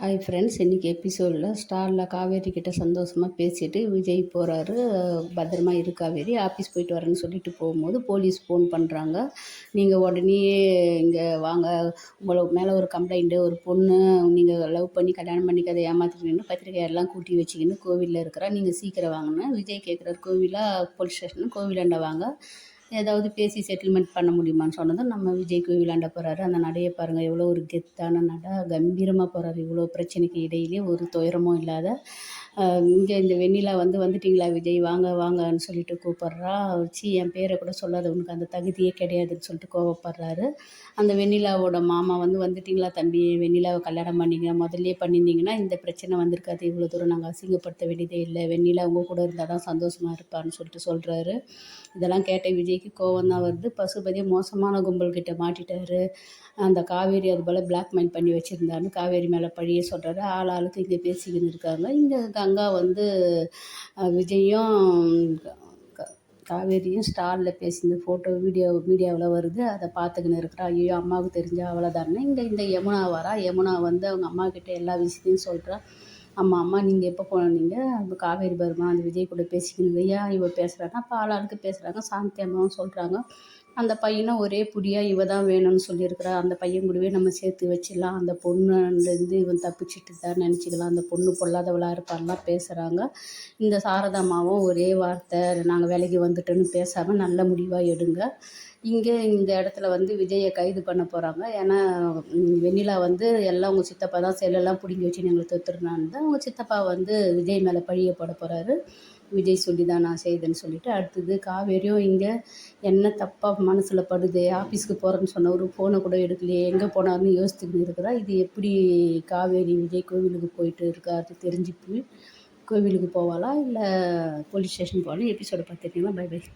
Hi friends இன்றைக்கி எபிசோடில் ஸ்டாரில் காவேரி கிட்ட சந்தோஷமாக பேசிட்டு விஜய் போகிறாரு பத்திரமா இரு காவேரி ஆஃபீஸ் போயிட்டு வரேன்னு சொல்லிட்டு போகும்போது போலீஸ் ஃபோன் பண்ணுறாங்க நீங்கள் உடனே இங்கே வாங்க. உங்களை மேலே ஒரு கம்ப்ளைண்ட்டு ஒரு பொண்ணு நீங்கள் லவ் பண்ணி கல்யாணம் பண்ணிக்காத கதை ஏமாற்றிக்கின்னு பத்திரிக்கை எல்லாம் கூட்டி வச்சுக்கின்னு கோவிலில் இருக்கிறா. நீங்கள் சீக்கிரம் வாங்கினேன் விஜய் கேட்குறாரு கோவிலாக போலீஸ் ஸ்டேஷன் கோவிலாண்ட வாங்க. ஏதாவது பேசி செட்டில்மெண்ட் பண்ண முடியுமான்னு சொன்னதும் நம்ம விஜய் விளாண்ட போகிறாரு அந்த நடையை பாருங்கள் எவ்வளோ ஒரு கெத்தான நட கம்பீரமாக போகிறாரு இவ்வளோ பிரச்சனைக்கு இடையிலே ஒரு துயரமும் இல்லாத இங்கே இந்த வெண்ணிலா வந்து வந்துட்டிங்களா விஜய்? வாங்க வாங்கன்னு சொல்லிட்டு கூப்பிட்றா. சி என் பேரை கூட சொல்லாத உனக்கு அந்த தகுதியே கிடையாதுன்னு சொல்லிட்டு கோவப்படுறாரு. அந்த வெண்ணிலாவோட மாமா வந்து வந்துட்டிங்களா தம்பி? வெண்ணிலாவை கல்யாணம் பண்ணிங்க. முதல்லே பண்ணியிருந்தீங்கன்னா இந்த பிரச்சனை வந்திருக்காது. இவ்வளோ தூரம் நாங்கள் அசிங்கப்படுத்த வேண்டியதே இல்லை. வெண்ணிலா உங்கள் கூட இருந்தால் தான் சந்தோஷமாக இருப்பான்னு சொல்லிட்டு சொல்கிறாரு இதெல்லாம் கேட்ட விஜய்க்கு கோவம் தான் வருது. பசுபதி மோசமான கும்பல் கிட்ட மாட்டிட்டாரு. அந்த காவேரி அது போல் பிளாக்மெயில் பண்ணி வச்சுருந்தாருன்னு காவேரி மேலே பழியே சொல்கிறாரு ஆள் ஆளுக்கு இங்கே பேசிக்கின்னு இருக்காங்க. இங்கே கங்கா வந்து விஜயும் காவேரியும் ஸ்டாலில் பேசின ஃபோட்டோ வீடியோ மீடியாவில் வருது. அதை பார்த்துக்கின்னு இருக்கிறா. ஐயோ அம்மாவுக்கு தெரிஞ்சால் அவ்வளோதானே இங்கே இந்த யமுனா வரா. யமுனா வந்து அவங்க அம்மா கிட்டே எல்லா விஷயத்தையும் சொல்கிறா அம்மா அம்மா நீங்கள் எப்போ போனீங்க அந்த காவேரி பருமா அந்த விஜய் கூட பேசிக்கின்னு ஐயா இவ பேசுகிறாங்க அப்போ ஆளாளுக்கு பேசுகிறாங்க சாந்தி அம்மாவும் சொல்கிறாங்க அந்த பையனும் ஒரே புடியாக இவ தான் வேணும்னு சொல்லியிருக்கிறா அந்த பையன் கூடவே நம்ம சேர்த்து வச்சிடலாம். அந்த பொண்ணுலேருந்து இவன் தப்பிச்சிட்டு தான் நினச்சிக்கலாம். அந்த பொண்ணு பொல்லாதவளாக இருப்பான்லாம் பேசுகிறாங்க இந்த சாரதாமாவும் ஒரே வார்த்தை நாங்கள் வேலைக்கு வந்துட்டோன்னு பேசாமல் நல்ல முடிவாக எடுங்க. இங்கே இந்த இடத்துல வந்து விஜயை கைது பண்ண போகிறாங்க ஏன்னா வெண்ணிலா வந்து எல்லாம் உங்கள் சித்தப்பா தான் செல்லெல்லாம் பிடுங்கி வச்சு எங்களுக்கு தொத்துருனான்னு தான் அவங்க சித்தப்பா வந்து விஜய் மேலே பழிய போட போகிறாரு விஜய் சொல்லி தான் நான் செய்தேன்னு சொல்லிவிட்டு அடுத்தது காவேரியும் இங்கே என்ன தப்பாக மனசில் படுது ஆஃபீஸ்க்கு போகிறேன்னு சொன்ன ஒரு ஃபோனை கூட எடுக்கலையே எங்கே போனார்னு யோசித்துக்கிட்டு இருக்கிறா. இது எப்படி காவேரி விஜய் கோவிலுக்கு போயிட்டு இருக்காரு தெரிஞ்சு போய் கோவிலுக்கு போவாளா இல்லை போலீஸ் ஸ்டேஷன் போவாளா? எபிசோட பார்த்துட்டிங்களா பை பை